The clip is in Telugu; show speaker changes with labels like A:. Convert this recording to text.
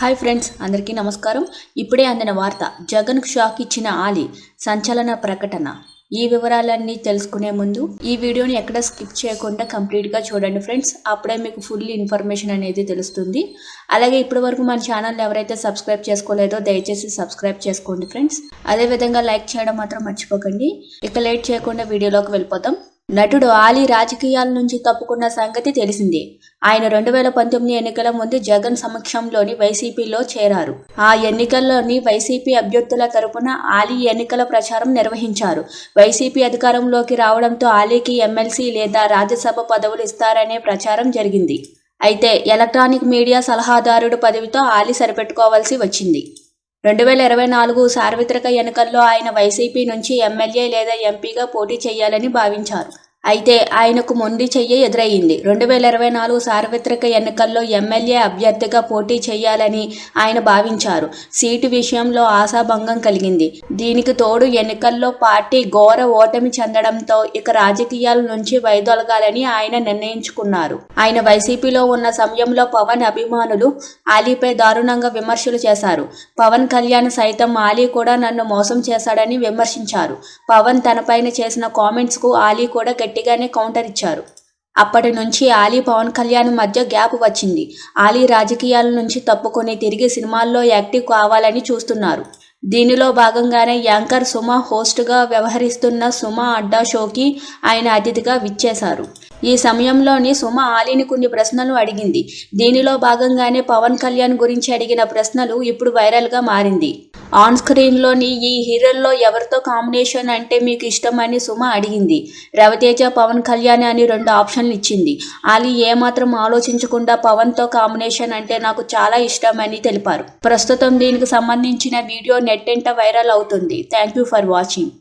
A: హాయ్ ఫ్రెండ్స్ అందరికీ నమస్కారం. ఇప్పుడే అందిన వార్త జగన్కు షాక్ ఇచ్చిన ఆలీ సంచలన ప్రకటన. ఈ వివరాలన్నీ తెలుసుకునే ముందు ఈ వీడియోని ఎక్కడ స్కిప్ చేయకుండా కంప్లీట్గా చూడండి ఫ్రెండ్స్. అప్పుడే మీకు ఫుల్ ఇన్ఫర్మేషన్ అనేది తెలుస్తుంది. అలాగే ఇప్పటి వరకు మన ఛానల్ ఎవరైతే సబ్స్క్రైబ్ చేసుకోలేదో దయచేసి సబ్స్క్రైబ్ చేసుకోండి ఫ్రెండ్స్. అదేవిధంగా లైక్ చేయడం మాత్రం మర్చిపోకండి. ఇక లేట్ చేయకుండా వీడియోలోకి వెళ్ళిపోతాం నటుడు ఆలీ రాజకీయాల నుంచి తప్పుకున్న సంగతి తెలిసిందే. ఆయన రెండు వేల పంతొమ్మిది ఎన్నికల ముందు జగన్ సమక్షంలోని వైసీపీలో చేరారు. ఆ ఎన్నికల్లోని వైసీపీ అభ్యర్థుల తరపున ఆలీ ఎన్నికల ప్రచారం నిర్వహించారు. వైసీపీ అధికారంలోకి రావడంతో ఆలీకి ఎమ్మెల్సీ లేదా రాజ్యసభ పదవులు ఇస్తారనే ప్రచారం జరిగింది. అయితే ఎలక్ట్రానిక్ మీడియా సలహాదారుడు పదవితో ఆలీ సరిపెట్టుకోవాల్సి వచ్చింది. రెండు వేల ఇరవై నాలుగు సార్వత్రిక ఎన్నికల్లో ఆయన వైసీపీ నుంచి ఎమ్మెల్యే లేదా ఎంపీగా పోటీ చేయాలని భావించారు. అయితే ఆయనకు మొండి చెయ్యి ఎదురయ్యింది. రెండు వేల ఇరవై నాలుగు సార్వత్రిక ఎన్నికల్లో ఎమ్మెల్యే అభ్యర్థిగా పోటీ చేయాలని ఆయన భావించారు. సీటు విషయంలో ఆశాభంగం కలిగింది. దీనికి తోడు ఎన్నికల్లో పార్టీ ఘోర ఓటమి చెందడంతో ఇక రాజకీయాల నుంచి వైదొలగాలని ఆయన నిర్ణయించుకున్నారు. ఆయన వైసీపీలో ఉన్న సమయంలో పవన్ అభిమానులు ఆలీపై దారుణంగా విమర్శలు చేశారు. పవన్ కళ్యాణ్ సైతం ఆలీ కూడా నన్ను మోసం చేశాడని విమర్శించారు. పవన్ తనపైన చేసిన కామెంట్స్కు ఆలీ కూడా గట్టిగానే కౌంటర్ ఇచ్చారు. అప్పటి నుంచి ఆలీ పవన్ కళ్యాణ్ మధ్య గ్యాప్ వచ్చింది. ఆలీ రాజకీయాల నుంచి తప్పుకొని తిరిగి సినిమాల్లో యాక్టివ్ కావాలని చూస్తున్నారు. దీనిలో భాగంగానే యాంకర్ సుమ హోస్ట్గా వ్యవహరిస్తున్న సుమ అడ్డా షోకి ఆయన అతిథిగా విచ్చేశారు. ఈ సమయంలోని సుమ ఆలీని కొన్ని ప్రశ్నలు అడిగింది. దీనిలో భాగంగానే పవన్ కళ్యాణ్ గురించి అడిగిన ప్రశ్నలు ఇప్పుడు వైరల్గా మారింది. ఆన్ స్క్రీన్లోని ఈ హీరోల్లో ఎవరితో కాంబినేషన్ అంటే మీకు ఇష్టమని సుమ అడిగింది. రవితేజ పవన్ కళ్యాణ్ అని రెండు ఆప్షన్లు ఇచ్చింది. ఆలీ ఏమాత్రం ఆలోచించకుండా పవన్తో కాంబినేషన్ అంటే నాకు చాలా ఇష్టమని తెలిపారు. ప్రస్తుతం దీనికి సంబంధించిన వీడియో నెట్టెంట వైరల్ అవుతుంది. Thank you for watching.